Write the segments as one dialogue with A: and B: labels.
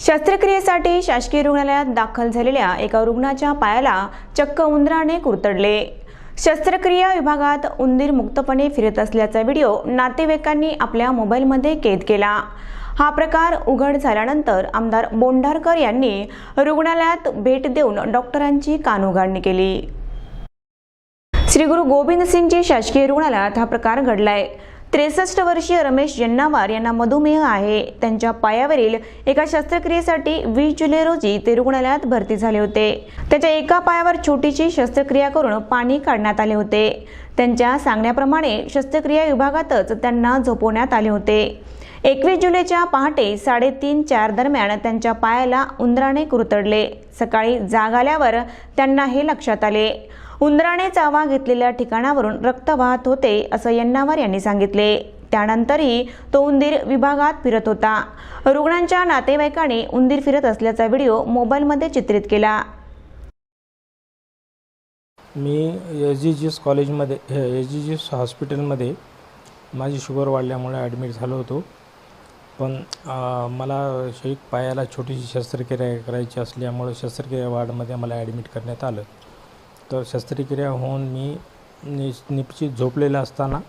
A: शस्त्रक्रियेसाठी शासकीय रुग्णालयात दाखल झालेल्या एका रुग्णाच्या पायाला चक्क उंदराने कुरतडले. शस्त्रक्रिया विभागात उंदीर मुक्तपणे फिरत असल्याचा व्हिडिओ नातेवाईकांनी आपल्या मोबाईलमध्ये कैद केला. हा प्रकार उघड झाल्यानंतर आमदार बोंढारकर यांनी रुग्णालयात भेट देऊन डॉक्टरांची कानउघाडणी केली. श्री गुरु गोविंद सिंगजी शासकीय रुग्णालयात हा प्रकार घडलाय. त्रेसष्ट वर्षीय रमेश जन्नावार यांना मधुमेह आहे. त्यांच्या पायावरील एका शस्त्रक्रियेसाठी वीस जुलै रोजी ते रुग्णालयात भरती झाले होते. त्याच्या एका पायावर छोटीशी शस्त्रक्रिया करून पाणी काढण्यात आले होते. त्यांच्या सांगण्याप्रमाणे शस्त्रक्रिया विभागातच त्यांना झोपवण्यात आले होते. एकवीस जुलैच्या पहाटे साडेतीन चार दरम्यान त्यांच्या पायाला उंदराने कुरतडले. सकाळी जाग आल्यावर त्यांना हे लक्षात आले. उंदराने चावा घेतलेल्या ठिकाणावरून रक्त वाहत होते असं यन्नावर यांनी सांगितले. त्यानंतरही तो उंदीर विभागात फिरत होता. रुग्णांच्या नातेवाईकाने उंदीर फिरत असल्याचा व्हिडिओ मोबाईलमध्ये चित्रित केला.
B: मी एस जी जी एस कॉलेजमध्ये एस जी जी एस हॉस्पिटलमध्ये माझी शुगर वाढल्यामुळे ॲडमिट झालो होतो. पण मला एक पायाला छोटीशी शस्त्रक्रिया करायची असल्यामुळं शस्त्रक्रिया वार्डमध्ये मला ॲडमिट करण्यात आलं. तर शस्त्रक्रिया होऊन मी नि निपचित झोपलेला असताना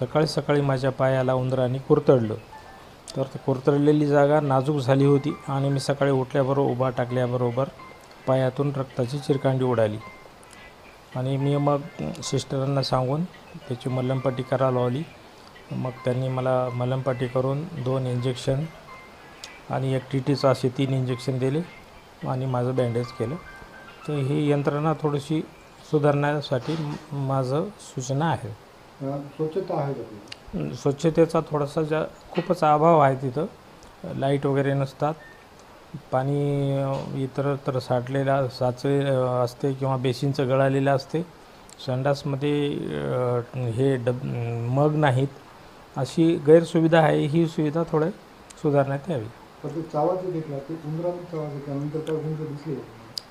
B: सकाळी सकाळी माझ्या पायाला उंदराने कुरतडलं. तर ती कुरतडलेली जागा नाजूक झाली होती आणि मी सकाळी उठल्याबरोबर उभा टाकल्याबरोबर पायातून रक्ताची चिरकांडी उडाली. आणि मी मग सिस्टरांना सांगून त्याची मलमपट्टी करायला लावली. मग त्यांनी मला मलमपट्टी करून दोन इंजेक्शन आणि एक टी टीचं असे तीन इंजेक्शन दिले आणि माझं बँडेज केलं. तर ही यंत्रणा थोडीशी सुधारण्यासाठी माझं सूचना आहे.
C: स्वच्छता आहे?
B: स्वच्छतेचा थोडासा जा खूपच अभाव आहे तिथं. लाइट वगैरे नसतात. पाणी अं, इतरत्र साठलेलं साचे असते किंवा बेसिनचं गळालेलं असते. संडासमध्ये हे डब मग नाहीत. अशी गैरसुविधा आहे. ही सुविधा थोडं सुधारण्यात यावी.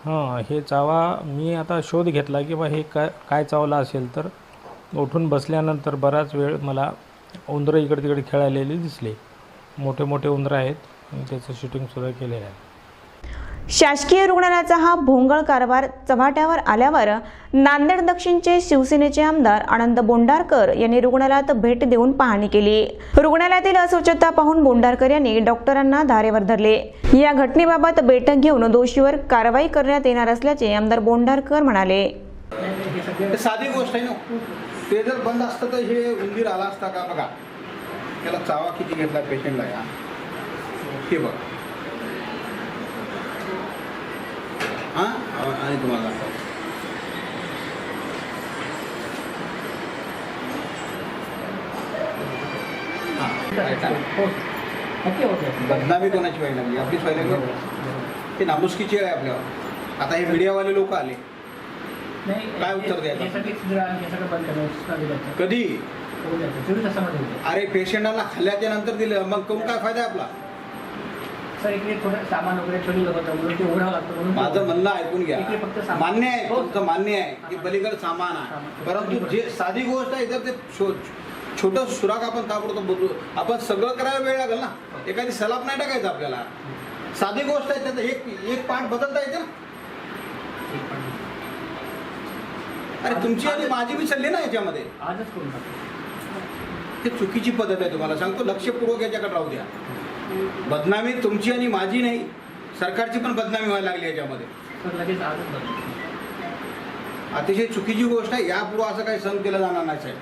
B: हां हे चावा मी आता शोध घेतला की बा हे काय काय चावला असेल तर. उठून बसल्यानंतर बराच वेळ मला उंदरं इकडे तिकडे खेळालेले दिसले. मोठे मोठे उंदरं आहेत. त्याचं शूटिंगसुद्धा केलेलं आहे.
A: शासकीय रुग्णालयाचा हा भोंगळ कारभार चव्हाट्यावर आल्यावर नांदेड दक्षिणचे शिवसेनेचे आमदार आनंद बोंडारकर यांनी रुग्णालयात भेट देऊन पाहणी केली. रुग्णालयातील अस्वच्छता पाहून बोंडारकर यांनी डॉक्टरांना धारेवर धरले. या घटनेबाबत बैठक घेऊन दोषीवर कारवाई करण्यात येणार असल्याचे आमदार बोंडारकर म्हणाले.
D: साधी गोष्ट आहे ना. ते जर बंद असतं तर हे उंदीर आला असता का बघा. त्याला चावा किती घेतला पेशंटला या. हे बघ. हां? आणि तुम्हाला. हां. बदनामी कोणाची व्हायला लागली? आपलीच व्हायला लागली ते नामुष्कीची आहे आपल्यावर. आता हे मीडियावाले लोक आले. काय उत्तर द्यायचं? कधी? अरे पेशंटाला खाल्ल्याच्या नंतर दिलं. मग करून काय फायदा आपला?
E: सर इकडे थोडं सामान वगैरे ठेवलेलं होतं म्हणून ते लागतं म्हणून
D: माझं म्हणणं ऐकून घ्या.
E: इकडे फक्त सामान.
D: मान्य आहे
E: हो.
D: तुमचं मान्य आहे की पलीकडे सामान आहे. परंतु जे साधी गोष्ट आहे तर ते छो छोटं सुराख आपण ताबडतोब बदलू आपण सगळं करायला वेळ लागेल ना. एखादी सलाप नाही टाकायचं आपल्याला. साधी गोष्ट आहे त्यात एक एक पार्ट बदलता येते ना. अरे तुमची आणि माझी बी चालली ना याच्यामध्ये.
E: आजच करून
D: हे चुकीची पद्धत आहे तुम्हाला. सांगतो लक्षपूर्वक याच्याकडे राहू द्या. बदनामी तुमची आणि माझी नाही. सरकारची पण बदनामी व्हायला लागली याच्यामध्ये. अतिशय चुकीची गोष्ट आहे. यापुढं असं काही सहन केलं जाणार नाही साहेब.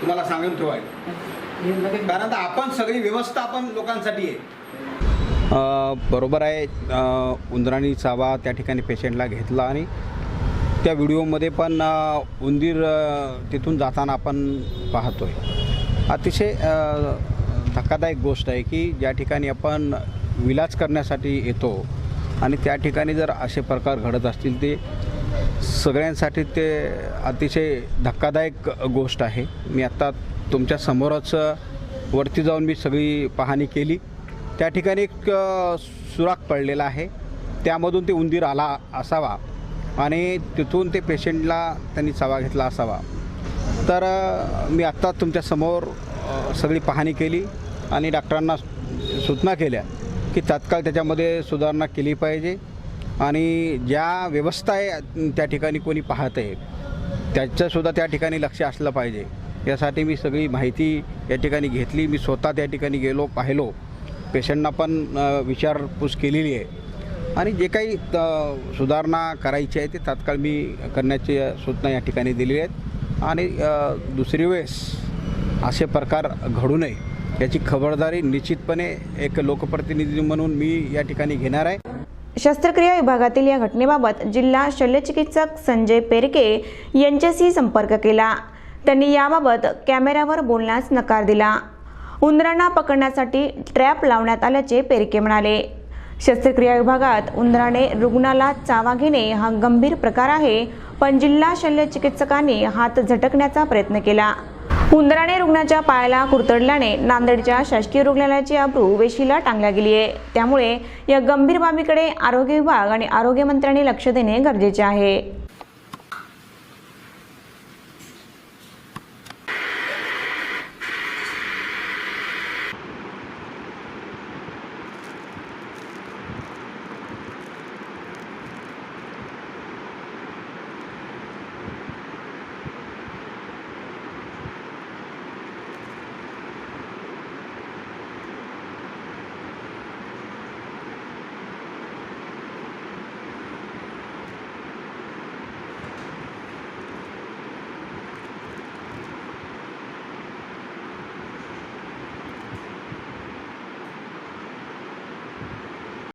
D: तुम्हाला सांगून ठेवायला कारण आपण सगळी व्यवस्था आपण लोकांसाठी आहे.
F: बरोबर आहे. उंदराणी चावा त्या ठिकाणी पेशंटला घेतला आणि त्या व्हिडिओमध्ये पण उंदीर तिथून जाताना आपण पाहतोय. अतिशय अ, धक्कादायक गोष्ट आहे की ज्या ठिकाणी आपण विलाज करण्यासाठी येतो आणि त्या ठिकाणी जर असे प्रकार घडत असतील ते सगळ्यांसाठी ते अतिशय धक्कादायक गोष्ट आहे. मी आत्ता तुमच्या समोरच वरती जाऊन मी सगळी पाहणी केली. त्या ठिकाणी एक सुराख पडलेला आहे. त्यामधून ते उंदीर आला असावा आणि तिथून ते पेशंटला त्यांनी चावा घेतला असावा. तर मी आत्ता तुमच्यासमोर सगळी पाहणी केली आणि डॉक्टरांना सूचना केल्या की तात्काळ त्याच्यामध्ये सुधारणा केली पाहिजे आणि ज्या व्यवस्था आहे त्या ठिकाणी कोणी पाहत आहे त्याचंसुद्धा त्या ठिकाणी लक्ष असलं पाहिजे. यासाठी मी सगळी माहिती या ठिकाणी घेतली. मी स्वतः त्या ठिकाणी गेलो पाहिलो. पेशंटना पण विचारपूस केलेली आहे. आणि जे काही सुधारणा करायची आहे ते तात्काळ मी करण्याची सूचना या ठिकाणी दिली आहेत आणि दुसरी वेळेस असे प्रकार घडू नये याची खबरदारी निश्चितपणे एक लोकप्रतिनिधी म्हणून मी या ठिकाणी घेणार आहे.
A: शस्त्रक्रिया विभागातील या घटनेबाबत जिल्हा शल्यचिकित्सक संजय पेरके यांच्याशी संपर्क केला. त्यांनी याबाबत कॅमेऱ्यावर बोलण्यास नकार दिला. उंदरांना पकडण्यासाठी ट्रॅप लावण्यात आल्याचे पेरके म्हणाले. शस्त्रक्रिया विभागात उंदराने रुग्णाला चावा घेणे हा गंभीर प्रकार आहे पण जिल्हा शल्य चिकित्सकांनी हात झटकण्याचा प्रयत्न केला. उंदराने रुग्णाच्या पायाला कुरतडल्याने नांदेडच्या शासकीय रुग्णालयाची अब्रू वेशीला टांगल्या गेली आहे त्यामुळे या गंभीर बाबीकडे आरोग्य विभाग आणि आरोग्यमंत्र्यांनी लक्ष देणे गरजेचे आहे.